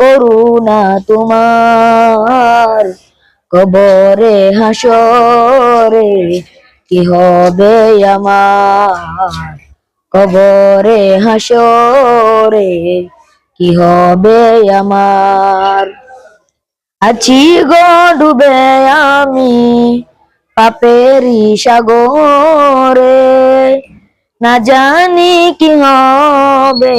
করুণা তোমার। কবরে হাসরে কি হবে আমার? কবরে হাসরে কি হবে আমার? আছি গো ডুবে আমি পাপেরি সাগরে। না জানি কি হবে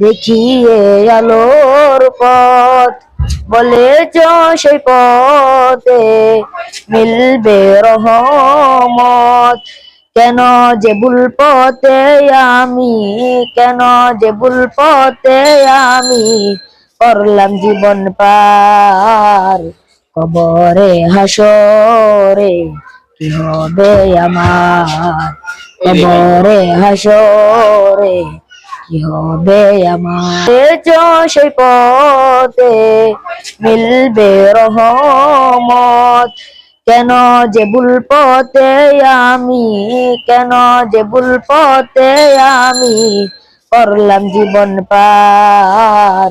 দেখিয়ে আলোর পথ বলেছ সেই পথে মিলবে রহমত। কেন যে ভুল পথে আমি কেন যে ভুল পথে আমি করলাম জীবন পার। কবরে হাসরে কি হবে আমার? কবরে হাসরে কি হবে আমার? সেই পথে মিলবে রহমত। কেন যে ভুল পথে আমি, কেন যে ভুল পথে আমি করলাম জীবন পার।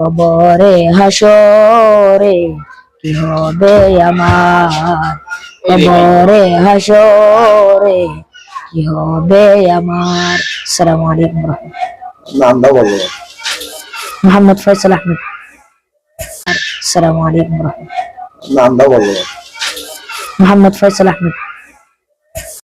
কবরে হাসরে কি হবে আমার? কবরে হাসরে কি হবে আমার? السلام عليكم ورحمة الله. نعم لا والله. محمد فيصل أحمد. السلام عليكم ورحمة الله. نعم لا والله. محمد فيصل أحمد.